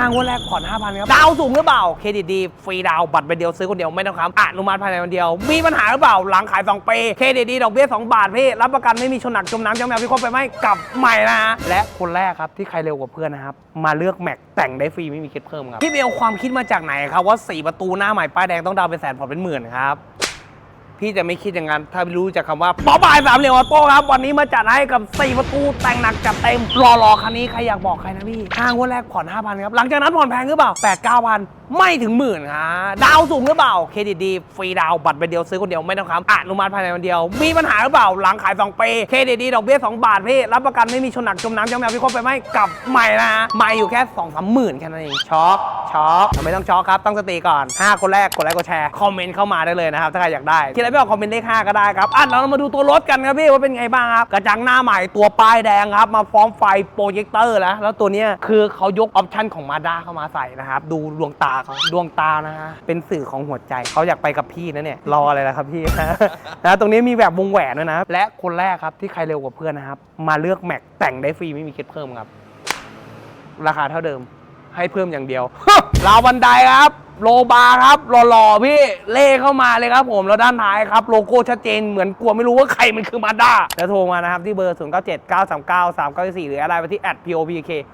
ห้างวดแรกผ่อน5,000ครับดาวสูงหรือเปล่าเครดิตดีฟรีดาวบัตรใบเดียวซื้อคนเดียวไม่ต้องค้ำอนุมัติภายในวันเดียว มีปัญหาหรือเปล่าหลังขาย2ปีเครดิตดีดอกเบี้ย2บาทพี่รับประกันไม่มีชนหนักจมน้ำจมแมวพี่คบไปไหมกลับใหม่นะฮะและคนแรกครับที่ใครเร็วกว่าเพื่อนนะครับมาเลือกแม็กแต่งได้ฟรีไม่มีคิดเพิ่มครับพี่เบลความคิดมาจากไหนครับว่าสี่ประตูหน้าใหม่ป้ายแดงต้องดาวเป็นแสนผ่อนเป็นหมื่นครับ พี่จะไม่คิดอย่างนั้น ถ้ารู้จากคำว่าป๊อปบายสามเหลี่ยมออโต้ครับ วันนี้มาจัดให้กับ4ประตูแต่งหนักจัดเต็มรอรอคันนี้ใครอยากบอกใครนะพี่ห้างวันแรกผ่อน5,000ครับหลังจากนั้นผ่อนแพงหรือเปล่า8 9 0 0 ไม่ถึงหมื่นครับดาวสูงหรือเปล่าเครดิตดีฟรีดาวบัตรใบเดียวซื้อคนเดียวไม่ต้องค้ำอนุมัติภายในวันเดียว มีปัญหาหรือเปล่าหลังขาย2ปีเครดิตดีดอกเบี้ย2บาทพี่รับประกันไม่มีชนหนักจมน้ำจมแมวพี่ครบไปไหมกลับใหม่นะฮะใหม่อยู่แค่2 3หมื่นแค่นั้นเองช็อกช็อกไม่ต้องช็อกครับต้องสติก่อน 5 คนแรกกดไลค์กดแชร์คอมเมนต์เข้ามาได้เลยนะครับถ้าใครอยากได้คิดอะไรไม่ออกคอมเมนต์เลข5ก็ได้ครับอะเรามาดูตัวรถกันครับพี่ว่าเป็นไงบ้างครับกระจังหน้าใหม่ตัวป้ายแดงครับมาพร้อมไฟโปรเจคเตอร์แล้วแล้วตัวเนี้ยคือเขายกออปชันของมาด้าเข้ามาใส่นะครับดูดวงตาเขาดวงตานะฮะเป็นสื่อของหัวใจเขาอยากไปกับพี่นะเนี่ยรออะไรล่ะครับพี่ นะตรงนี้มีแบบวงแหวนด้วยนะ และคนแรกครับที่ใครเร็วกว่าเพื่อนนะครับ มาเลือกแม็กแต่งได้ฟรีไม่มีคิดเพิ่มครับ ราคาเท่าเดิมให้เพิ่มอย่างเดียวราวบันไดครับโลบาร์ครับหล่อๆพี่เล่เข้ามาเลยครับผมแล้วด้านท้ายครับโลโก้ชัดเจนเหมือนกลัวไม่รู้ว่าใครมันคือมาด้าแล้วโทรมานะครับที่เบอร์ 0 9 7 9 3 9 3 9 4 หรืออะไรไปที่ @popk